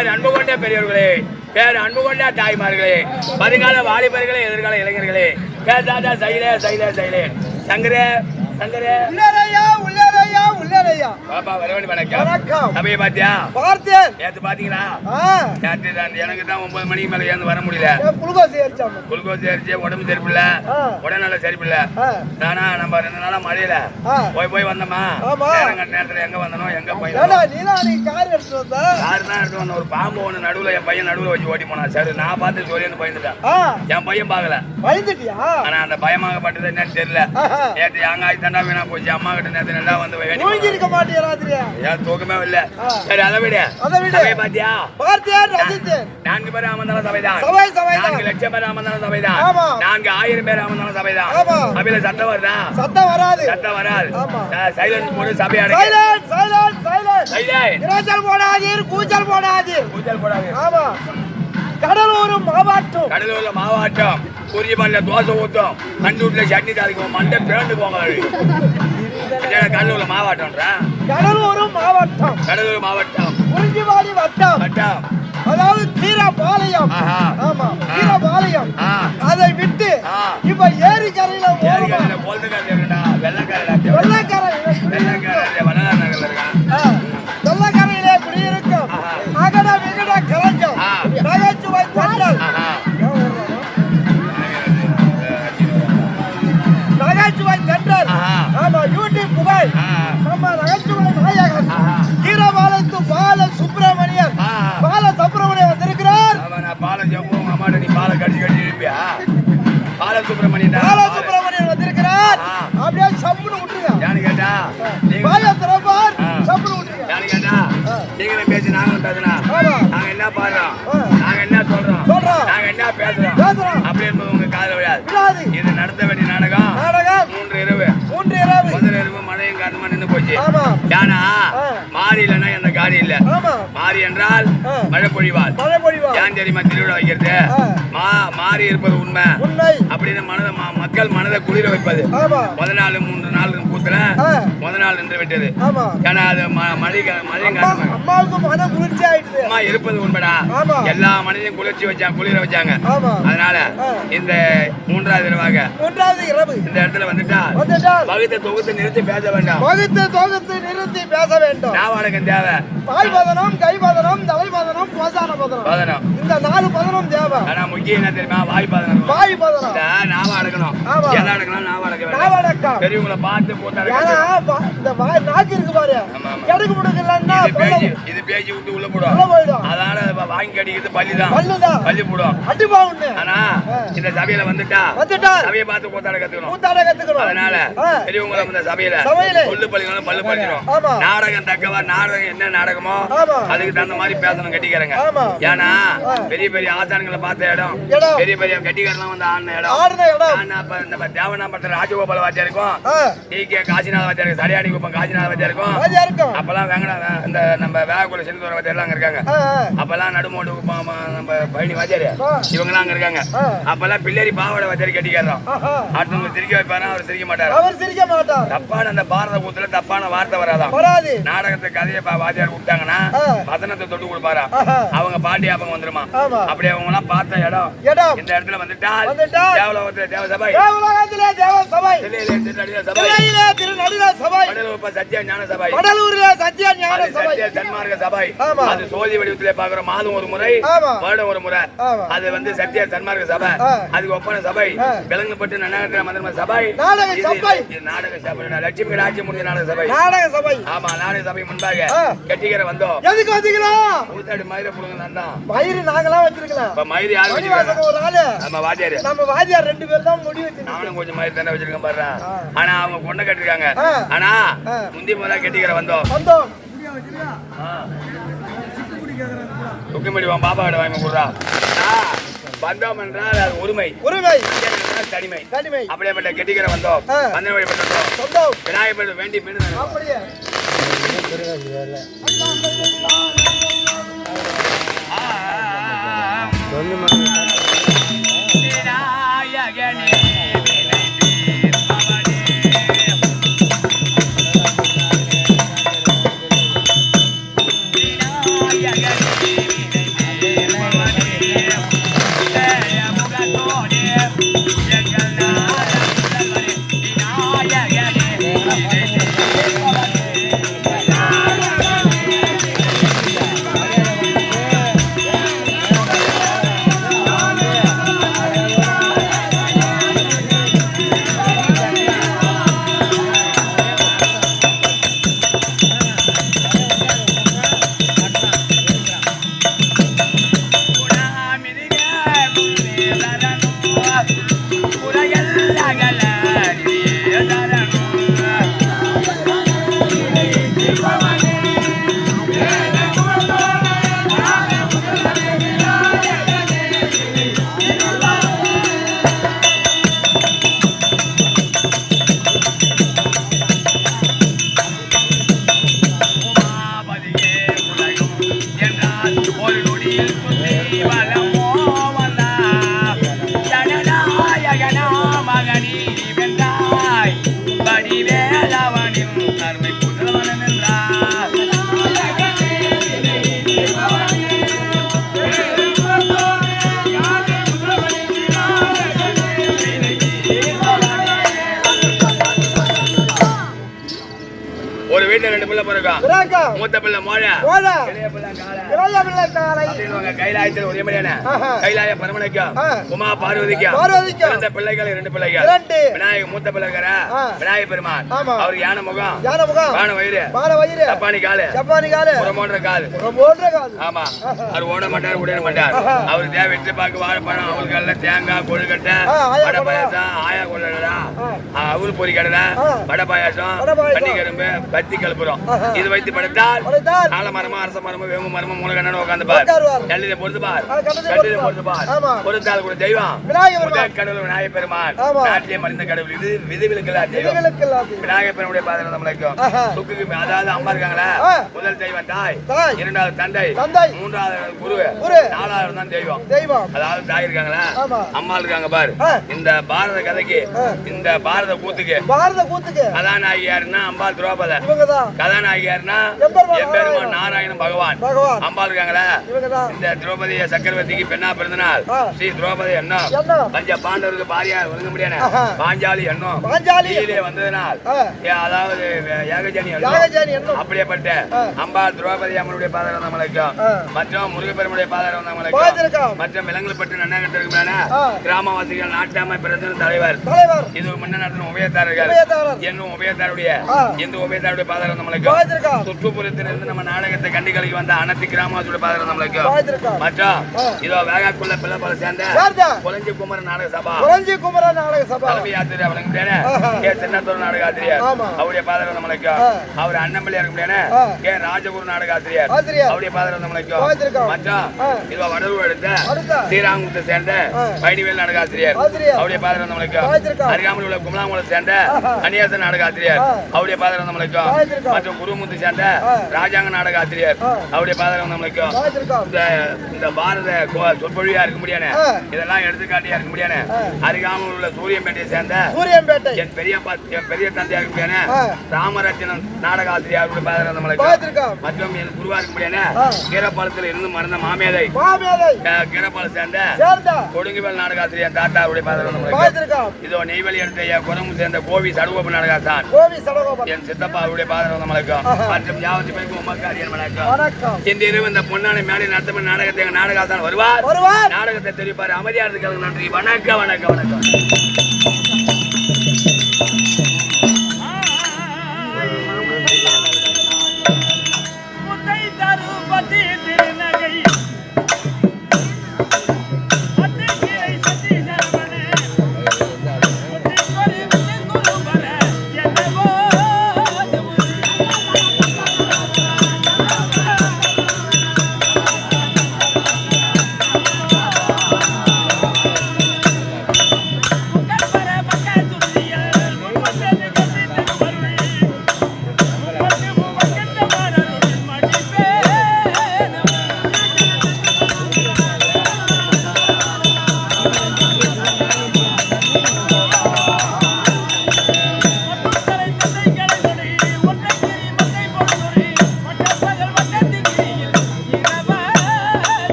பேர் அன்பு கொண்ட பெரியவர்களே பேர் அன்பு கொண்ட தாய்மார்களே வருங்கால வாலிபர்களே எதிர்கால இளைஞர்களே. பேசாத சைல சைல சைலே. சங்கரே சங்கரே. பாப்பா வரவேண்டி வணக்கம். வணக்கம். சபையை பாத்தியா? பார்த்தேன் நேத்து பாத்தீங்களா? ஆ. நேத்து தான் எனக்கு தான் ஒன்பது மணிக்கு மேல ஏந்து வர முடியல. குளுக்கோஸ் ஏறிச்சாம. குளுக்கோஸ் சரிச்சு உடம்பு சரிப்பில்ல ஆ. உடல்நல சரிப்பில்ல நானா நம்ம ரெண்டு நாளா மழையில. போய் போய் வந்தோமா? நேரத்துல எங்க வந்தனோ எங்க போய் கார் எடுத்துட்டு வந்தா? யாரு தான் எடுத்து வந்த ஒரு பாம்பு ஒண்ணு நடுவுல என் பையன் நடுவுல வச்சு ஓட்டி போனா சரி நான் பார்த்து சொல்லின்னு பயந்துட்டேன். என் பையன் பயந்துட்டியா? ஆனா அந்த பயமாகப்பட்டது என்னன்னு தெரியல. நேத்து எங்காய் தண்டா வீணா போச்சு. அம்மா கிட்ட நேத்து நல்லா வந்து ராத்திரியா? ஏன் தூக்கமே இல்ல. சரி அதை விட. அதை விடு. சபையை பாத்தியா? பார்த்தேன் ரசித்தேன். நான்கு பேர் அமர்ந்தாலும் சபைதான். சபை சபைதான். நான்கு லட்சம் பேர் அமர்ந்தாலும் சபைதான். ஆமா. நான்கு ஆயிரம் பேர் அமர்ந்தாலும் சபைதான். ஆமா. சபையில சத்தம் வருதா? சத்தம் வராது. சத்தம் வராது. ஆமா. சைலன்ஸ் போட்டு சபை அடக்கு. சைலன்ஸ் இரைச்சல் போடாதீர் கூச்சல் போடாதீர். கூச்சல் போடாது ஆமா. கடலூர் மாவட்டம். கடலூர்ல மாவாட்டம். தோசை ஊத்தும். கண்டூர்ல சட்னி தாளிக்கும். மண்டை பிறந்து போங்க. கடலூர்ல மாவாட்டம்ன்ற? கடலூர் மாவட்டம். கடலூர் மாவட்டம். குறிஞ்சிவாடி வட்டம். வட்டம். அதாவது கீரபாளையம். ஆமா கீரபாளையம். அதை விட்டு. இப்ப ஏரிக்கரையில ஏரிக்கரையில போல்துக்காரர் இருக்கா வெள்ளக்காரர் வெள்ளக்கரை வெள்ளக்காரர் வள்ளலார் நகர்ல இருக்கான் நாங்க என்ன. நாங்க சொல்றோம்? சொல்றோம். நாங்க என்ன பேசுறோம்? பேசுறோம். அப்படி என்பது உங்க காதுல விடாது இது நடத்த வேண்டிய நாடகம். நாடகம். மூன்று இரவு. மூன்று இரவு. முதல் இரவு மழையும் காரணமா நின்று போச்சு. ஆமா யானா? ஆ. மாறி இல்லைன்னா எந்த காரியம் இல்ல. மாறி என்றால். மழை பொழிவாள் மழை பொழிவா ஏன் தெரியுமா திருவிழா வைக்கிறது மாறி இருப்பது உண்மை. அப்படின்னு மனதை மக்கள் மனதை குளிர வைப்பது. முத நாள் மூன்று நாள் கூத்துல. முத நாள் நின்று விட்டது. ஏன்னா அது மழை அம்மா அம்மா இருப்பது உண்மைடா. எல்லா மனிதனையும் குளிர்ச்சி வச்சாங்க குளிர வச்சாங்க. அதனால. இந்த மூன்றாவது இரவாக மூன்றாவது இரவு. இந்த இடத்துல வந்துட்டா பகுத்தை தொகுத்து நிறுத்தி பேச வேண்டாம். வகுத்து தொகுத்து நிறுத்தி பேச வேண்டும். நாவாடகம் தேவை. வாய் பதனம் கை பதனம் தலை பதனம். கோசான பதனம். பதனம் இந்த நாலு பதனம் தேவை. ஆனா முக்கியம் என்ன தெரியுமா? வாய் பதனம். வாய் பதனம். நாவ அடக்கணும். எதை அடக்கணும் நாவ அடக்க வேண்டாம். நாவடக்கம் பெரியவங்களை பார்த்து போட்டு ஏன்னா அடக்கணும். வா- இந்த வாய் நாக்கு இருக்கு பாரு. எடுக்க முடியலன்னா இது பேச்சு விட்டு உள்ள உள்ள போடும் போயிடும் அதனால வாங்கி கடிக்கிறது பள்ளிதான் பல்லுதான். பள்ளி போடும். அடிப்பா ஒண்ணு. ஆனா இந்த சபையில வந்துட்டா வந்துட்டால் சபையை பார்த்து கூத்தாட கத்துக்கணும் கூத்தாட கத்துக்கணும் அதனால. பெரியவங்களை இந்த சபையில சபையில. சொல்லு பள்ளிகளும் பல்லு ஆமா. நாடகம் தக்கவா நாடகம் என்ன நாடகமோ. அதுக்கு தகுந்த மாதிரி பேசணும் கட்டிக்கிறங்க. ஏன்னா. பெரிய பெரிய ஆசான்களை பார்த்த இடம். பெரிய பெரிய கட்டிக்காரெல்லாம் வந்து ஆடின இடம். இந்த தேவனாம்பரத்துல ராஜகோபால வாத்தியா இருக்கும். ஆ, டி. கே. காசிநாத வாத்தியா இருக்கு சரியாடி குப்பம் காசிநாத வாத்தியா இருக்கும். ராஜா இருக்கும். அப்பெல்லாம் வேங்கடா இந்த நம்ம வேகக்குள்ள செல்லுதோர வாத்தியார் எல்லாம் அங்க இருக்காங்க. அப்பெல்லாம் நடுமோடு குப்பம் நம்ம பழனி வாத்தியாரு. ஆ. இவங்கெல்லாம் அங்க இருக்காங்க. அப்பெல்லாம் பிள்ளேரி பாவாடை வாத்தியார் கட்டிக்கிறோம் ஆஹா. அடுத்தவங்க சிரிக்க வைப்பாரா? அவர் சிரிக்க மாட்டாரு அவர் சிரிக்க மாட்டார். தப்பான அந்த பாரத கூத்துல தப்பான வார்த்தை வராதாம். வராது. நாடகத்தை கதையை வாத்தியார் விட்டாங்கன்னா. வசனத்தை தொட்டு கொடுப்பாரா. அவங்க பாட்டி அவங்க வந்துருமா. அப்படி அவங்க எல்லாம் பார்த்த இடம் இந்த இடத்துல வந்துட்டால் தேவலோகத்துல தேவ சபை சத்திய ஞான சத்திய ஞான சன்மார்க்க. அது சோதி வடிவத்திலே பாக்குற மாதம் ஒரு முறை. வருடம் ஒரு முறை. அது வந்து சத்திய சன்மார்க்க சபை. அதுக்கு ஒப்பன சபை ஆ. விலங்குப்பட்டு நன்னகர மந்திரம சபை நாடக இது- சபை. இது நாடக சபை லட்சுமி ராஜ்யம் முடிஞ்ச நாடக சபை நாடக சபை ஆமா நாடக சபை கெட்டிக்கிற வந்தோம். எதுக்கு வந்தீங்களா? கூத்தாடி மயிர புடுங்க நான் வயிறு நாங்களாம் வச்சிருக்கலாம் இப்ப மயிறு யாரு வச்சிருக்காங்க? மணிவாசன் ஒரு ஆளு. நம்ம வாத்தியாரு. நம்ம வாத்தியார் ரெண்டு பேர் தான் முடி வச்சிருக்கோம் நானும் கொஞ்சம் மயிறு தானே வச்சிருக்கேன் பாரு. ஆனா அவங்க பொண்ணை கட்டிருக்காங்க. ஆனா. முந்தி முதல்ல கெட்டிக்கிற வந்தோம். வந்தோம். துக்கிமடி உன் பாப்பா கிட்ட வாங்கி கொடுறா. வந்தோம் என்றால் அது உரிமை. உரிமை. தனிமை. தனிமை. அப்படியேப்பட்ட கெட்டிக்கிற வந்தோம். சொந்தம் விநாயகர் வேண்டி மீண்டும் அப்படியே. விநாயகனே ஒரு வீட்டுல ரெண்டு பிள்ளை பிறகு மூத்த பிள்ளை மோழ இளைய பிள்ளை. கைலாயத்தில் ஒரே மாதிரியான. கைலாய பரமனைக்கும். உமா பார்வதிக்கும். பிறந்த பிள்ளைகள் இரண்டு பிள்ளைகள் விநாயகர் மூத்த பிள்ளை இருக்காரா ஆ. விநாயகர் பெருமான். அவருக்கு யானை முகம் யானை முகம் பானை வயிறு பால வயிறு தப்பானி காலு ஜப்பானி காலு புறமோன்ற கால் போன்ற காது ஆமா அவர் ஓட மாட்டார் உடையிட மாட்டார். அவர் தேவை வெற்றி பாக்கு வாழைப்பழம் எல்லாம் தேங்காய் கொழுக்கட்டை வடை. பாயாசம் ஆயா கொள்ளடா. அவரு பொறி கடலை. வடை பாயாசம். பன்னி கரும்பு பத்தி கலப்புறோம். இது வைத்து படைத்தால் படைத்தால் ஆல மரமா அரச மரமா வேம மரமா மூல கண்ணன உட்காந்து பார். கல்லில பொறுத்து பார் ஆ, கல்லிலே கல்லில பொறுத்து பொறுத்து பார் ஆமா. பொறுத்தால் கூட தெய்வம் விநாயகர் பெருமான். முதல் கடவுள் விநாயகர் பெருமான் ஆமா. நாட்டிலே மறைந்த கடவுள் இது விதிவிலக்கல தெய்வம் இதுகளுக்கு எல்லாத்தையும் விநாயகர் பெருமுடைய பாதம் நம்மளுக்கும் ஆஹா. சுக்குக்கு அதாவது அம்மா இருக்காங்களா. முதல் தெய்வம் தாய் தாய். இரண்டாவது தந்தை. மூன்றாவது குரு. நாலாவது தான் தெய்வம் தெய்வம் அதாவது தாய் இருக்காங்களா. அம்மா இருக்காங்க பாரு. இந்த பாரத கதைக்கு. இந்த பாரத கூத்துக்கு பாரத கூத்துக்கு கதாநாயகி யாருன்னா அம்பாள் திரௌபத கதாநாயகி யாருன்னா எம்பெருமான் எம்பெருமான் நாராயணன் பகவான். அம்பாள் இருக்காங்களா? இந்த திரௌபதிய சக்கரவர்த்திக்கு பெண்ணா பிறந்தனால் ஆ. ஸ்ரீ திரௌபதி எண்ணம். என்ன பஞ்ச பாண்டவருக்கு பாரியா ஒழுங்க முடியாது. பாஞ்சாலி எண்ணம். கீழே வந்ததனால் அதாவது ஏகஜனி எண்ணம். அப்படியேப்பட்ட ஆ. அம்பாள் திரௌபதி அம்மனுடைய பாதரம் நம்மளுக்கும். மற்றும் முருகப்பெருமுடைய பாத்திருக்கோம். நம்மளுக்கும் மற்றும் விலங்குப்பட்டு நன்னகத்திற்கு மேல ஆ. கிராமவாசிகள் நாட்டாமை பிரதம தலைவர். இது முன்ன நடத்தின உபயத்தாரர்கள். என்னும் உபயத்தாருடைய. இந்த உபயத்தாருடைய பாதரம் நம்மளுக்கும் பாத்திருக்கோம் சுற்றுப்புறத்திலிருந்து நம்ம நாடகத்தை கண்டிகளுக்கு வந்த அனைத்து நம்மளுக்கும் பாத்திருக்கோம் மற்றும் ஆ. இதோ வேகாக்குள்ள பிள்ளை போல சேர்ந்த குலஞ்சி குமரன் நாடக சபா குரஞ்சி குமரன் நாடக சபா தலைமை ஆசிரியர் வழங்குகிறேன் ஆஹா. கே சின்னத்தூர் நாடக ஆசிரியர். அவருடைய பாதரம் நம்மளுக்கு. அவர் அண்ணம்பிள்ளை இருக்க ஆ. கே ராஜகுரு நாடக ஆசிரியர் அவருடைய பாதரம் நம்மளுக்கு. மற்றும் ஆ. இதுவா வடலூர் எடுத்த ஸ்ரீராங்குத்தை சேர்ந்த. பழனிவேல் நாடக ஆசிரியர். அவருடைய பாதரம் நம்மளுக்கு. அருகாமல் உள்ள குமலாங்குளம் சேர்ந்த. கன்னியாசன் நாடக ஆசிரியர். அவருடைய பாதரம் நம்மளுக்கு. மற்றும் குருமுத்து சேர்ந்த. ராஜாங்க நாடக ஆசிரியர். அவருடைய பாதரம் நம்மளுக்கு பாத்திருக்கோம் இந்த இந்த பாரத சொற்பொழிவா இருக்க முடியாது. இதெல்லாம் எடுத்துக்காட்டியா இருக்க முடியாது. அருகாமல் உள்ள சூரியன்பேட்டையை சேர்ந்த சூரியன்பேட்டை என் பெரிய என் பெரிய தந்தையா இருக்க முடியாது. ராமரட்சணன் நாடக ஆசிரியர் பாதரம் நம்மளுக்கு பாத்திருக்கோம் மற்றும் என் குருவா இருக்க முடியாது. கீரப்பாலத்தில் இருந்து மறந்த மாமேதை. கீரப்பாலம் சேர்ந்த கொடுங்குவேல் நாடக ஆசிரியர் தாத்தா அவருடைய பாதரம் நம்மளுக்கு இதோ நெய்வேலி எடுத்த என் குரங்கு சேர்ந்த கோவி சடுகோபு சடகோபன். என் சித்தப்பா அவருடைய பாதரம் நம்மளுக்கு. மற்றும் யாவத்தி வணக்கம். வணக்கம். இந்த இரவு இந்த பொன்னான மேலே நடத்தப்பட்ட நாடகத்தை நாடகாத்தான் வருவார். நாடகத்தை தெரிவிப்பார். அமைதியா இருக்கிறதுக்கு நன்றி. வணக்கம் வணக்கம் வணக்கம்.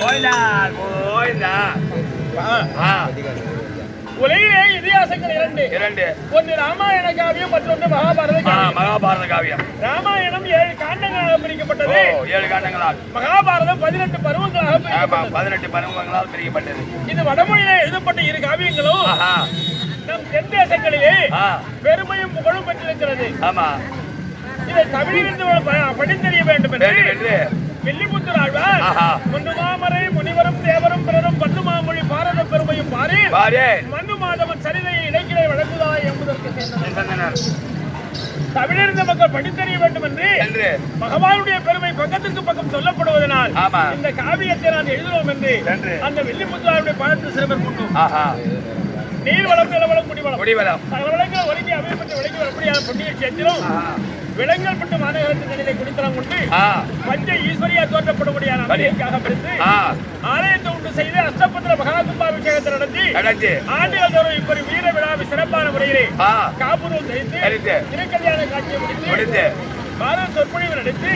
போய்ந்தா ஆ, உலகிலே இதிகாசங்கள் இரண்டு. இரண்டு. ஒன்று ராமாயண காவியம் மற்றொன்று மகாபாரத மகாபாரத காவியம். ஓ பிரிக்கப்பட்டது ஏழு காண்டங்களால். மகாபாரதம் பதினெட்டு பருவங்களாக பதினெட்டு பருவங்களால் பிரிக்கப்பட்டது. இது வடமொழியில எழுதப்பட்ட இரு காவியங்களும் நம் தென் தேசங்களிலே பெருமையும் புகழும் பெற்றிருக்கிறது. ஆமா. இதை தமிழிலிருந்து படித்தறிய வேண்டும் என்று வெள்ளிபுத்தூர் ஆழ்வார் ஆஹா. முன்னு மாமரை முனிவரும் தேவரும் பிறரும் பண்டு மாமொழி பாரத பெருமையும் பாரி மண்ணு மாதவன் சரிதையை இலக்கினை வழங்குவதாய் என்பதற்கு சேர்ந்தனர். தமிழிருந்த மக்கள் படித்தறிய வேண்டும் என்று. பகவானுடைய பெருமை பக்கத்திற்கு பக்கம் சொல்லப்படுவதனால். இந்த காவியத்தை நான் எழுதுவோம் என்று. அந்த வெள்ளிமுத்துவாருடைய பழத்து சிறுவர் கொண்டோம் ஆஹா. நீர் வளம் நிலவளம் குடிவளம். முடிவலம் சகல வளங்கள் ஒருங்கி அமைப்பட்டு விளங்கி வரப்படியான புண்ணிய சேத்திலும் விலங்கல் பட்டு மாநகரத்தின் நிலையை குடித்தனம் கொண்டு பஞ்ச ஈஸ்வரியா ஆ. ஆலயத்தை உண்டு செய்து அஷ்டபத்திர மகாகும்பாபிஷேகத்தை நடத்தி ஆண்டுகள் தோறும் இப்படி வீர விழாவை சிறப்பான முறையிலே ஆ. காப்புரம் தரித்து. திருக்கல்யாண காட்சியை முடித்து பாரத சொற்பொழிவு நடத்தி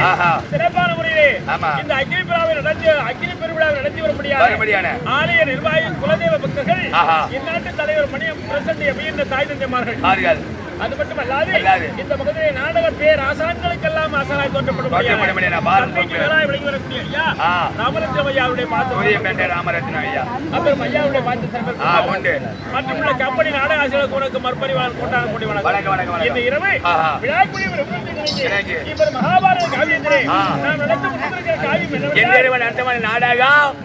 சிறப்பான முறையிலே. இந்த அக்னி நடத்தி அக்னி பெருவிழாவை நடத்தி வரப்படியாக மறுபடியான ஆலய நிர்வாகி குலதெய்வ பக்தர்கள். இந்நாட்டு தலைவர் மணியம் பிரசன்ட் தாய் தந்தைமார்கள் அது மட்டுமல்லாது. இந்த பகுதியை நாடக பேர் ஆசான்களுக்கெல்லாம் ஆசானாய் தோற்றப்படும் விளங்கி வரக்கூடிய ஐயா. ராமரத்னம் ஐயாவுடைய பாத்திரம் ராமரத்னம் ஐயா அப்புறம் ஐயாவுடைய பாத்திரம் உண்டு மற்றும் கம்பெனி நாடக ஆசிரியர்களுக்கு உனக்கு மறுபரிவாளர் கொண்டாட கூடிய வணக்கம். இந்த இரவு. இப்ப மகாபாரத காவியத்திலே. நாம் நடத்த காவியம் என் என்னவென்றால் தேர்வன் அர்த்தமான நாடகம்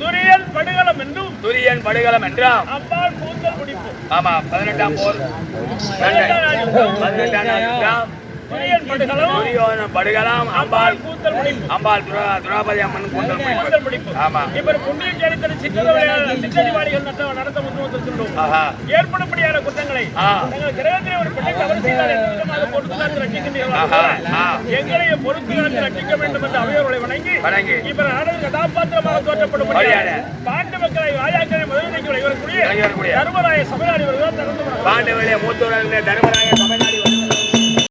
துரியல் படுகளம் என்றும் துரியன் படுகளம் என்றாம். அப்பால் கூந்தல் முடிப்பு ஆமா பதினெட்டாம் போர். பதினெட்டாம் நாள் யுத்தம். துரியல் படுகளம் அம்பாள் அம்பாள் துரா- துராபதி அம்மன் கூந்தல் முடிப்பு. ஆமா. இப்ப புண்ணிய சரித்திர சிற்றறிவாளிகள் நடத்த முன் வந்திருக்கின்றோம் ஏற்படப்படியான குற்றங்களை. தங்கள் கிரகத்திலே ஒரு பெண்ணை தவறு செய்தால் பொறுத்து எங்களையே ரட்சிக்க வேண்டும் என்று அவையோர்களை வணங்கி வணங்கி. இப்ப நாடக கதாபாத்திரமாக தோற்றப்படும். பாண்டு மக்களை வாயாக்களை முதலீடு வரக்கூடிய. தர்மராய சபையாடி வருகிறார் தர்மராய தமிழ்நாடு